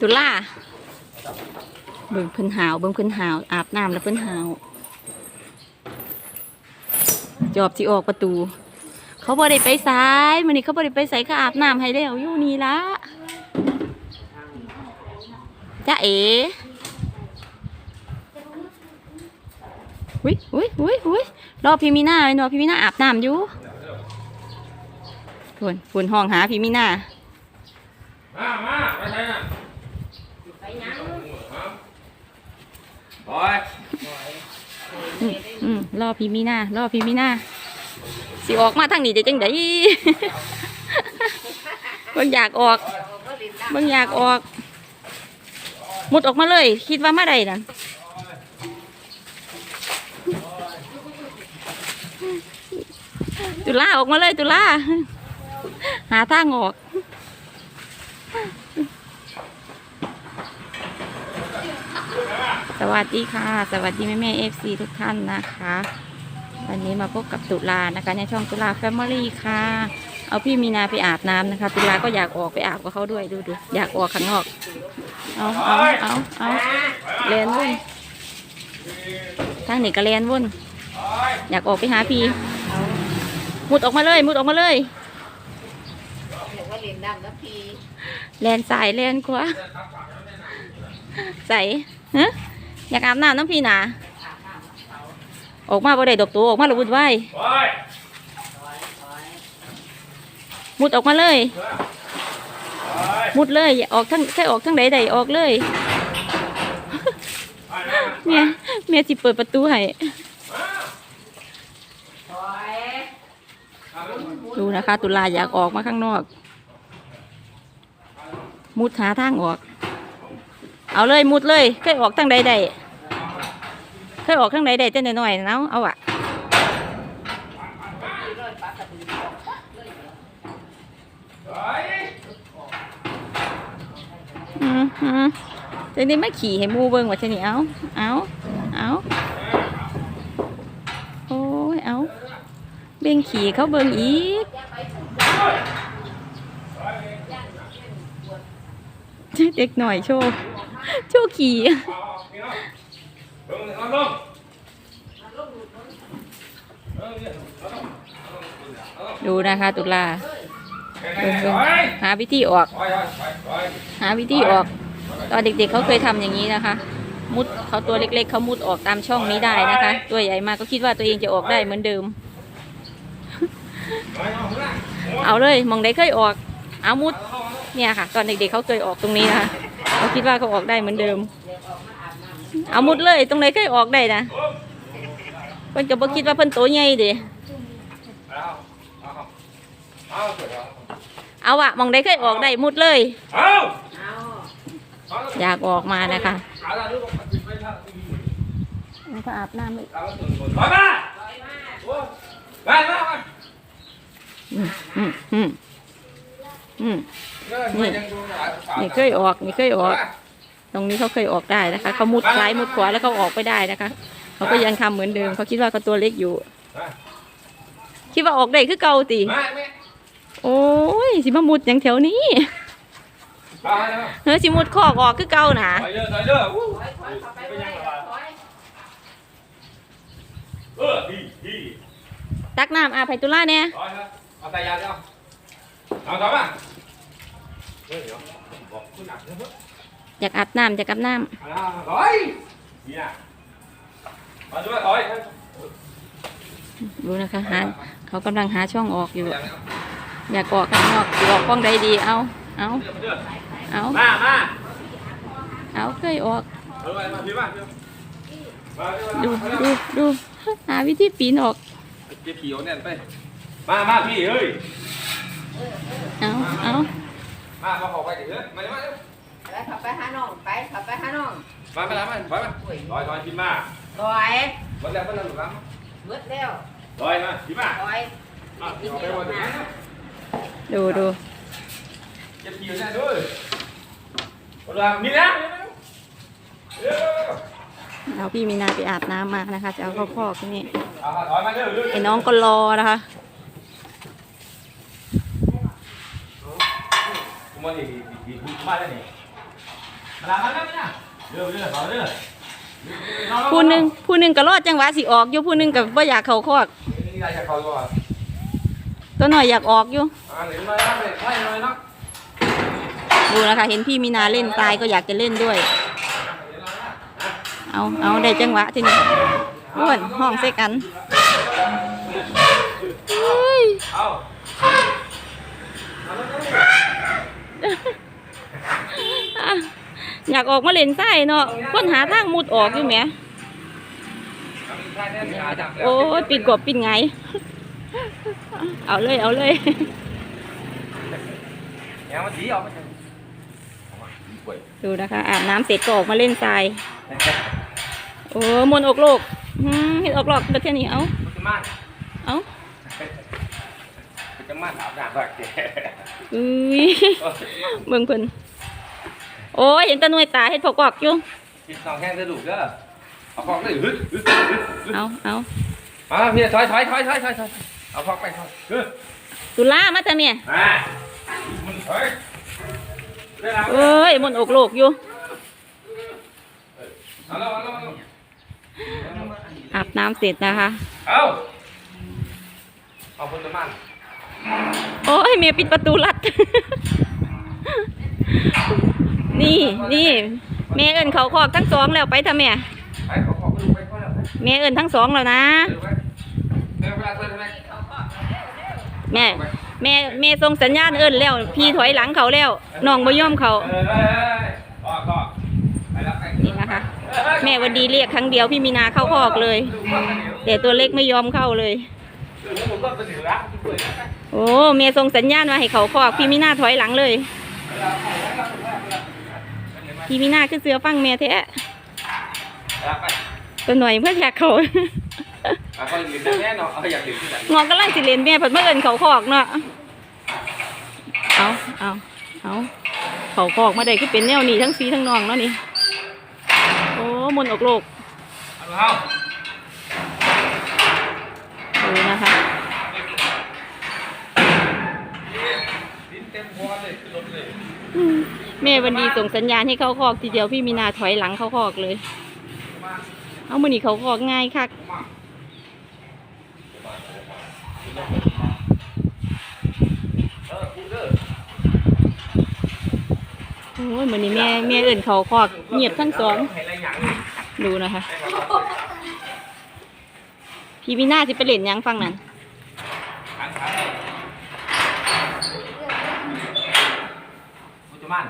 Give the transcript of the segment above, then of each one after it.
ตุล่าเบิ่งเพิ่นหาวเบิ่งเพิ่นหาว อาบน้ำแล้วเพิ่นหาว จอบที่ออกประตู เขาบ่ได้ไปสายมื้อนี้เขาบ่ได้ไปใสายเขาอาบน้ำให้แล้วอยู่นี่ละจ้าเอ๋อุ้ยอุ้ยอุ้ยอุ้ยรอพี่มีหน้าไว้เนาะพี่มีหน้าอาบน้ำอยู่ฝนฝนห้องหาพี่มีหน้ามาไปไหนน่ะ ไปยัง บ อยอืมอืมรอพี่มีหน้ารอพี่มีหน้าสิออกมาทางนี้จะจังไดบางอยากออกก็ลินดาบางอยากออก มุดออกมาเลย คิดว่ามาได้นั่นตุลาออกมาเลยตุลาหาทางออก สวัสดีค่ะ สวัสดีแม่แม่เอฟซีทุกท่านนะคะ วันนี้มาพบกับตุลานะคะ ในช่องตุลาแฟมิลี่ค่ะ เอาพี่มีนาไปอาบน้ำนะคะ ตุลาก็อยากออกไปอาบกับเขาด้วยดูดูอยากออกข้างนอก เอาเอาเอาเอาเลนวุ่นทางนี้ก็เลนวุ่นอยากออกไปหาพี่มุดออกมาเลย มุดออกมาเลยเดี๋ยวว่าลินดากับพี่แลนสายแลนขวาใส่ฮะ อยากอาบน้ำน้ำพี่หนาออกมาบ่ได้ดอกตัวออกมาและวุ่นวายบอยมุดออกมาเลยบอยมุดเลยออกทั้งแค่ออกทั้งใดใดออกเลยไปนะเมียเมียสิเปิดประตูให้ถอยดูนะคะ ตุลาอยากออกมาข้างนอก มุดหาทางออก เอาเลยมุดเลยเคยออกทั้งใดใดเคยออกทั้งใดใดแต่น้อยๆนะเอาเอาอะบอยอืมอืมจะได้ไม่ขี่ให้มูเบิ่งว่าจะนี่เอาเอาเอาโอ้ยเอาเบ่งขี่เขาเบิ่งอีกเด็กหน่อยโชว์ โชว์ขี่เอาพี่ดูนะคะตุลาไปเบิ่งหาวิธีออก หาวิธีออก ตอนเด็กๆเขาเคยทำอย่างนี้นะคะ มุดเขาตัวเล็กๆเขามุดออกตามช่องนี้ได้นะคะ ตัวใหญ่มากก็คิดว่าตัวเองจะออกได้เหมือนเดิม เอาเลยมองได้เคยออก เอามุดเนี่ยค่ะ ตอนเด็กๆเขาเคยออกตรงนี้นะคะ เขาคิดว่าเขาออกได้เหมือนเดิม เอามุดเลยตรงไหนเคยออกได้นะเพิ่นก็บ่คิดว่าเพิ่นโตใหญ่เด้เอาเอาเอาเสร็จแล้วเอาอะมองได้เคยออกได้มุดเลยเอาเอาเอาอยากออกมานะคะเอาละลูกเอาปิดไว้ท่ามันก็อาบน้ำเลยเอาละตื่นก่อนบอยมาโอ้ยมามามา อืมอืมอืมอืมนี่ยังดูหลายสาวนี่เคยออกนี่เคยออก ตรงนี้เขาเคยออกได้นะคะเขามุดซ้ายมุดขวาแล้วเขาออกไปได้นะคะเขาก็ยังทำเหมือนเดิมเขาคิดว่าเขาตัวเล็กอยู่ คิดว่าออกได้คือเก่าติมาแม่โอ้ยสิมามุดอย่างแถวนี้ไปแล้วเฮ้ยสิมุดคอกออกคือเก่านะถอยเด้อถอยเด้ออู้ถอยถอยเข้าไปเลยถอยเออดีดีตักน้ำอาไผ่ตุล่าเนี่ยถอยครับเอาใส่ยาเดียว เอาต่อมาเฮ้ยเดี๋ยวบอกคุณหนักเนอะอยากอาบน้ำอยากอาบน้เอาละถอยเนี่ยมาดูว่าถอยำดูนะคะหาเขากำลังหาช่องออกอยู่ อยากออกข้างนอกสิออกกล้องใดดีเอาเอาเอามามาเอาเคยออก เออมาพี่มามาดูดูดูหาวิธีปีนออกเจ็บขี้เอาแน่นไป มามาพี่เฮ้ย เอาเอามามาขอไปดิเฮ้ยมามาแล้วขับไปหาน้องไปขับไปหาน้องมามาแล้วมาถอยมาถอยถอยพี่มาถอยวันแล้ววันแล้วหลุดแล้วเบิดแล้วถอยมาพี่มาถอยเอาไปวันนี้ดูดูเจ็บขี้เอาแน่ด้วยวันแล้วมีนะเร็วเอาพี่มีนาไปอาบน้ำมานะคะ จะเอาเข้าคอกที่นี่เอาถอยมาเร็วเร็วไอ้น้องก็รอนะคะ มมันดีดีดีดีมาแล้วนี่มาแล้วมาแล้วเนี่อยเร็วเร็วต่อเร็วผู้หนึ่งผู้หนึ่งก็รอดจังหวะสิออกอยู่ผู้หนึ่งก็บ่อยากเข้าคอกนี่ได้จากเขาก่อนตัวหน่อยอยากออกอยู่ดูนะคะเห็นพี่มีนาเล่นตายก็อยากจะเล่นด้วย เอาเอาได้จังหวะทีนี้อ้วนห้องเซ็กันเฮ้ย เอยากออกมาเล่นไส้เนาะค้นหาทางมุดออกอยู่แหมโอ้ยปิดกบปิดไง เอาเลยเอาเลยดูนะคะอาบน้ำเสร็จก็ออกมาเล่นทรายโอ้มนอกโลกเห็ดออกหลอกเด็กแค่นี้เอาเอา มันจะมั่นอาบน้ำแบบเจ๊อุ้ยเบิ่งเพิ่นโอ้ยเห็นแตะนวยตาเห็ดพอกอกอยู่กินสองแห้งจะดุเด้อเอาพอกเลยฮึดฮึดฮึดฮึดเอาเอามาพี่ถอยถอยถอยถอยถอยถอยเอาพอกไปถอยฮึดตุลามาจ้ะเมียอ่ามันถอยได้แล้วเอ้ยมนต์อกโลกอยู่เอาแล้วเอาแล้วเอาแล้วอาบน้ำเสร็จนะคะ เอาเอาคนจะมั่น โอ้ยเมียปิดประตูลัด นี่นี่แม่เอินเขาคอกทั้งสองแล้วไปทำแม่ไปขอขอไปดูไปก่อนแล้วไปแม่เอินทั้งสองแล้วนะ แม่ แม่แม่ส่งสัญญาณเอินแล้ว พี่ถอยหลังเขาแล้วน้องบ่ยอมเขาแล้วไปนี่นะคะ แม่วันดีเรียกครั้งเดียวพี่มีนาเข้าคอกเลย แต่ตัวเล็กไม่ยอมเข้าเลย ผมก็เป็นหนึ่งละที่เปิดนะโอ้เมียส่งสัญญาณมาให้เขาคอกพี่มีนาถอยหลังเลย พี่มีนาคือเสือฟังเมียแท้แล้วไปตัวหน่อยเพื่อแทกเขาอะเขาหลินแน่นอนเอาอยากหลินที่ไหนงอกกำลังสิเลนแม่เพิ่นมาเอินเขาคอกเนาะเอาเอาเอาเขาคอกมาได้คือเป็นแนวนี้ทั้งสีทั้งนองเนาะนี่โอ้มนต์อกโลกเอาดูนะคะ ลิ้นเต็มหัวเลยขึ้นรถเลย อืม แม่วันดีส่งสัญญาณให้เข้าคอกทีเดียวพี่มีนาถอยหลังเข้าคอกเลย เอามือนี่เขาคอกง่ายคักโอ้ยมือนีแม่แม่เอินเขาคอกเงียบทั้งสอง ดูนะคะ พี่มีนาสิไปเล่นยังฟังนั่น ขังขังมุจมัน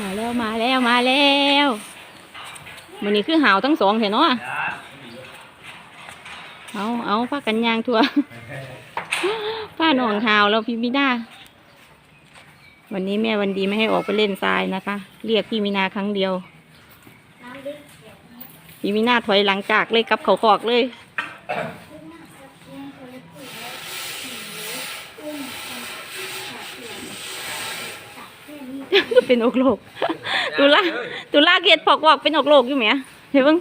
มา แล้วมาแล้วมาแล้วมือนี้คือหาวทั้งสองเห็นเนาะเอาเอาผ้ากันยางทัวผ้าหนองหาวแล้วพี่มีนาวันนี้แม่วันดีไม่ให้ออกไปเล่นทรายนะคะ เรียกพี่มีนาครั้งเดียวพี่มีนาถอยหลังจากเลยกับเขาคอกเลย เป็นอกโลกตุลาตุลาเกตพอกวอกเป็นอกโลกอยู่ไหมเห็นเบิ้ง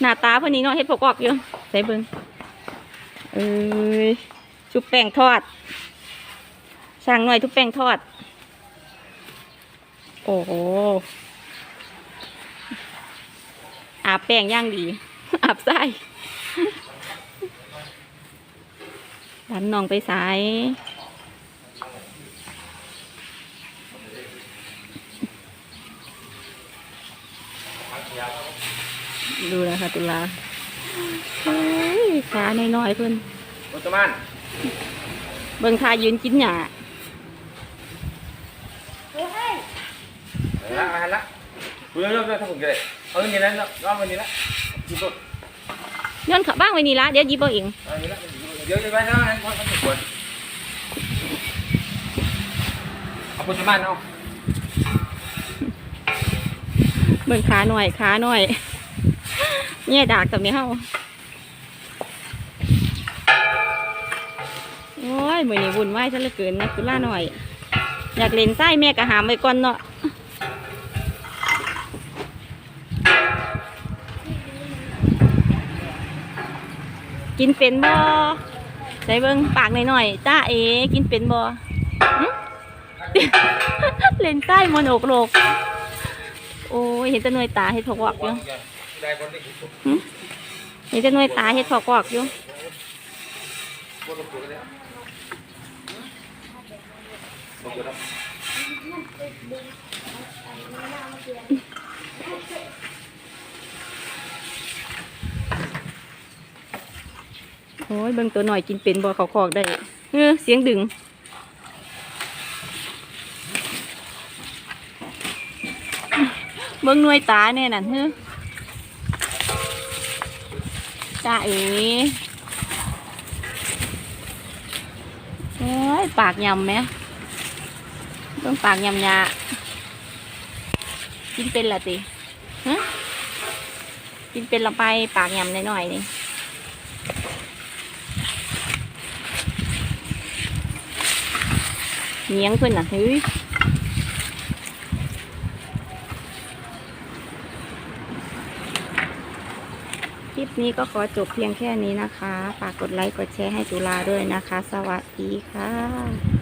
หน้าตาเพิ่นนี้เนาะเฮ็ดพอกวอกอยู่ใส่เบิ้งเอ้ยชุบแป้งทอดช่างหน่อยทุบแป้งทอด โอ้โหอาบแป้งย่างดี อาบไส้ดันน้องไปสาย ดูนะคะตุลาเฮ้ยขาน้อยๆเพิ่นมุจมันเบิ่งทายืนกินหญ้าละมาละคุณเริ่มเริ่มถ้าผมเกิดเอาเงินนั้นรอบวันนี้ละกินตัวย้อนเขับบ้างไว้นี่ละเดี๋ยวหยิบเอาเองเอาเงินละเดี๋ยวจะไปนะนั่นคนเขาถูกคนเอามุจมันเอาเบิ่งขาหน่อยขาหน่อย แย่ยดากกับแม่เฮาโอ้ยมือนี้วุ่นวายซะเหลือเกินนะตุล่าหน่อย อยากเล่นไส้แม่ก็หามไว้ก่อนเนาะกินเป็นบ่ใส่เบิ้งปากหน่อยๆจ้าเอกินเป็นบ่เล่นใต้มนโอกโลก โอ้ยเห็นแต่หน่วยตาเห็ดถกวอกอยู่ นที่เห็นวยตาเห็ดถอกอกอยู่โอ้ยเบิ่งตัวหน่อยกินเป็นบ่เขาคอกได้เออเสียงดึงเบิ่งหน่วยตาเนี่ยนั่นเฮ้อ จ้าเอ๋โอ้ยปากยำไหมเบิ่งปากยำยากินเป็นละติฮะกินเป็นละไปปากยำหน่อยๆนี่เนียงเพื่อนน่ะเฮ้ยคลิป นี้ก็ขอจบเพียงแค่นี้นะคะ ฝากกดไลค์ กดแชร์ให้จุฬาด้วยนะคะ สวัสดีค่ะ